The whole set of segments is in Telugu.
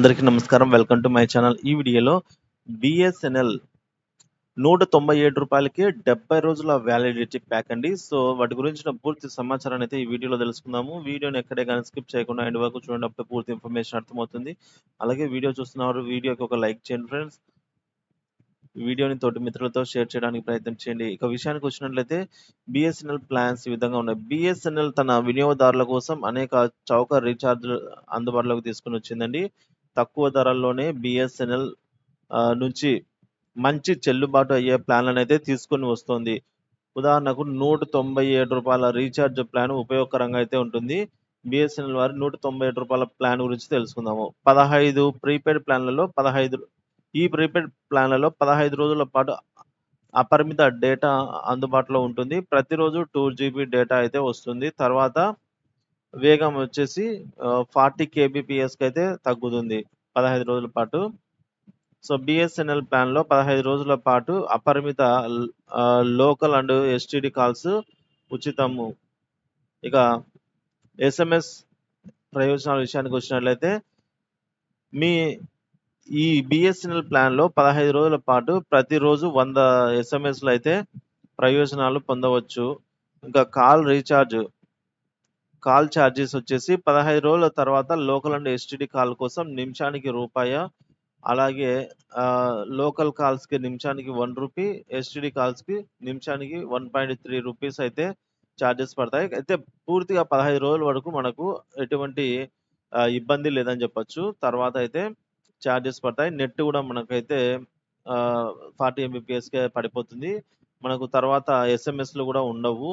అందరికీ నమస్కారం. Welcome to my channel. ఈ వీడియోలో బిఎస్ఎన్ఎల్ నూట తొంభై ఏడు రూపాయలకి డెబ్బై రోజుల వ్యాలిడిటీ ప్యాక్ అండి. సో వాటి గురించిన పూర్తి సమాచారాన్ని అయితే ఈ వీడియోలో తెలుసుకుందాము. వీడియోని ఎక్కడే కానీ స్కిప్ చేయకుండా ఎండ్ వరకు చూడండి. అప్పుడే పూర్తి ఇన్ఫర్మేషన్ అర్థమవుతుంది. అలాగే వీడియో చూస్తున్నవారు వీడియోకి ఒక లైక్ చేయండి ఫ్రెండ్స్. వీడియోని తోటి మిత్రులతో షేర్ చేయడానికి ప్రయత్నం చేయండి. ఇక విషయానికి వచ్చినట్లయితే బిఎస్ఎన్ఎల్ ప్లాన్స్ ఈ విధంగా ఉన్నాయి. బిఎస్ఎన్ఎల్ తన వినియోగదారుల కోసం అనేక చౌక రీఛార్జ్ అందుబాటులోకి తీసుకుని వచ్చిందండి. తక్కువ ధరల్లోనే బిఎస్ఎన్ఎల్ నుంచి మంచి చెల్లుబాటు అయ్యే ప్లాన్లను అయితే తీసుకొని వస్తుంది. ఉదాహరణకు నూట తొంభై ఏడు రూపాయల రీఛార్జ్ ప్లాన్ ఉపయోగకరంగా అయితే ఉంటుంది. బిఎస్ఎన్ఎల్ వారి నూట తొంభై ఏడు రూపాయల ప్లాన్ గురించి తెలుసుకుందాము. పదహైదు ప్రీపెయిడ్ ప్లాన్లలో పదహైదు ఈ ప్రీపెయిడ్ ప్లాన్లలో పదహైదు రోజుల పాటు అపరిమిత డేటా అందుబాటులో ఉంటుంది. ప్రతిరోజు టూ జీబీ డేటా అయితే వస్తుంది. తర్వాత వేగం వచ్చేసి ఫార్టీ కేబీపీఎస్కి అయితే తగ్గుతుంది పదహైదు రోజుల పాటు. సో బిఎస్ఎన్ఎల్ ప్లాన్లో పదహైదు రోజుల పాటు అపరిమిత లోకల్ అండ్ ఎస్టీడీ కాల్స్ ఉచితము. ఇక ఎస్ఎంఎస్ ప్రయోజనాల విషయానికి వచ్చినట్లయితే మీ ఈ బిఎస్ఎన్ఎల్ ప్లాన్లో పదహైదు రోజుల పాటు ప్రతిరోజు వంద ఎస్ఎంఎస్లు అయితే ప్రయోజనాలు పొందవచ్చు. ఇంకా కాల్ రీఛార్జ్ కాల్ ఛార్జెస్ వచ్చేసి పదహైదు రోజుల తర్వాత లోకల్ అండ్ ఎస్టీడీ కాల్ కోసం నిమిషానికి రూపాయ అలాగే లోకల్ కాల్స్కి నిమిషానికి వన్ రూపీ ఎస్టీడీ కాల్స్కి నిమిషానికి వన్ పాయింట్ త్రీ రూపీస్ అయితే ఛార్జెస్ పడతాయి. అయితే పూర్తిగా పదహైదు రోజుల వరకు మనకు ఎటువంటి ఇబ్బంది లేదని చెప్పొచ్చు. తర్వాత అయితే ఛార్జెస్ పడతాయి. నెట్ కూడా మనకైతే ఫార్టీ ఎంబీపీఎస్కే పడిపోతుంది. మనకు తర్వాత ఎస్ఎంఎస్లు కూడా ఉండవు.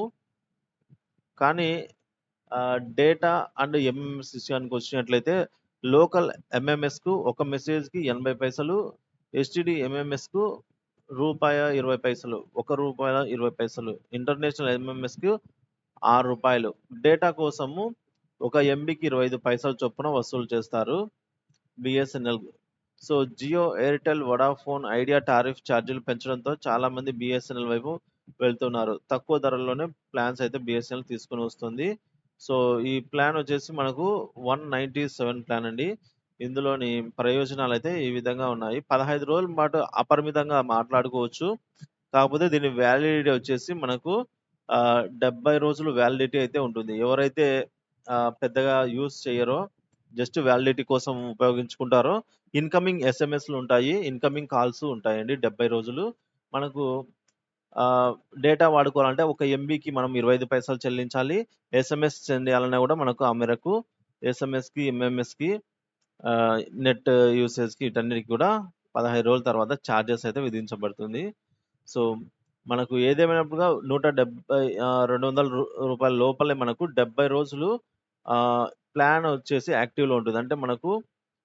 కానీ డేటా అండ్ ఎంఎంఎస్ విషయానికి వచ్చినట్లయితే లోకల్ ఎంఎంఎస్కు ఒక మెసేజ్కి ఎనభై పైసలు ఎస్టిడి ఎంఎంఎస్కు రూపాయ ఇరవై పైసలు ఒక రూపాయ ఇరవై పైసలు ఇంటర్నేషనల్ ఎంఎంఎస్కు ఆరు రూపాయలు. డేటా కోసము ఒక ఎంబీకి ఇరవై ఐదు పైసలు చొప్పున వసూలు చేస్తారు BSNL so Jio Airtel Vodafone Idea tariff ఛార్జీలు పెంచడంతో చాలా మంది బిఎస్ఎన్ఎల్ వైపు వెళ్తున్నారు. తక్కువ ధరల్లోనే ప్లాన్స్ అయితే బిఎస్ఎన్ఎల్ తీసుకుని వస్తుంది. సో ఈ ప్లాన్ వచ్చేసి మనకు వన్ నైంటీ సెవెన్ ప్లాన్ అండి. ఇందులోని ప్రయోజనాలు అయితే ఈ విధంగా ఉన్నాయి. పదహైదు రోజుల పాటు అపరిమితంగా మాట్లాడుకోవచ్చు. కాకపోతే దీని వ్యాలిడిటీ వచ్చేసి మనకు డెబ్బై రోజులు వ్యాలిడిటీ అయితే ఉంటుంది. ఎవరైతే పెద్దగా యూస్ చేయరో జస్ట్ వ్యాలిడిటీ కోసం ఉపయోగించుకుంటారో ఇన్కమింగ్ ఎస్ఎంఎస్లు ఉంటాయి ఇన్కమింగ్ కాల్స్ ఉంటాయండి. డెబ్బై రోజులు మనకు డేటా వాడుకోవాలంటే ఒక ఎంబీకి మనం ఇరవై ఐదు పైసలు చెల్లించాలి. ఎస్ఎంఎస్ చెందాలన్నా కూడా మనకు ఆ మేరకు ఎస్ఎంఎస్కి ఎంఎంఎస్కి నెట్ యూసేజ్కి వీటన్నిటికి కూడా పదహైదు రోజుల తర్వాత ఛార్జెస్ అయితే విధించబడుతుంది. సో మనకు ఏదేమైనప్పుడుగా నూట డెబ్బై రెండు వందల రూపాయల లోపలే మనకు డెబ్బై రోజులు ప్లాన్ వచ్చేసి యాక్టివ్లో ఉంటుంది. అంటే మనకు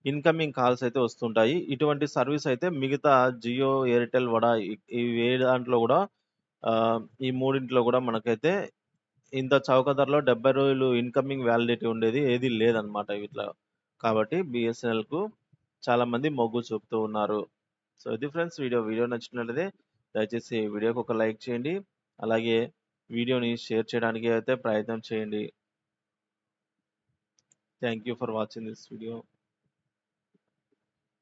ఇన్కమింగ్ కాల్స్ అయితే వస్తుంటాయి. ఇటువంటి సర్వీస్ అయితే మిగతా జియో ఎయిర్టెల్ వడా ఈ ఏ దాంట్లో కూడా ఈ మూడింట్లో కూడా మనకైతే ఇంత చౌక ధరలో డెబ్బై రోజులు ఇన్కమింగ్ వ్యాలిడిటీ ఉండేది ఏది లేదనమాట వీటిలో. కాబట్టి బిఎస్ఎన్ఎల్కు చాలామంది మొగ్గు చూపుతూ ఉన్నారు. సో ఇది ఫ్రెండ్స్ వీడియో. వీడియో నచ్చినట్లయితే దయచేసి వీడియోకి ఒక లైక్ చేయండి. అలాగే వీడియోని షేర్ చేయడానికి అయితే ప్రయత్నం చేయండి. Thank you for watching this video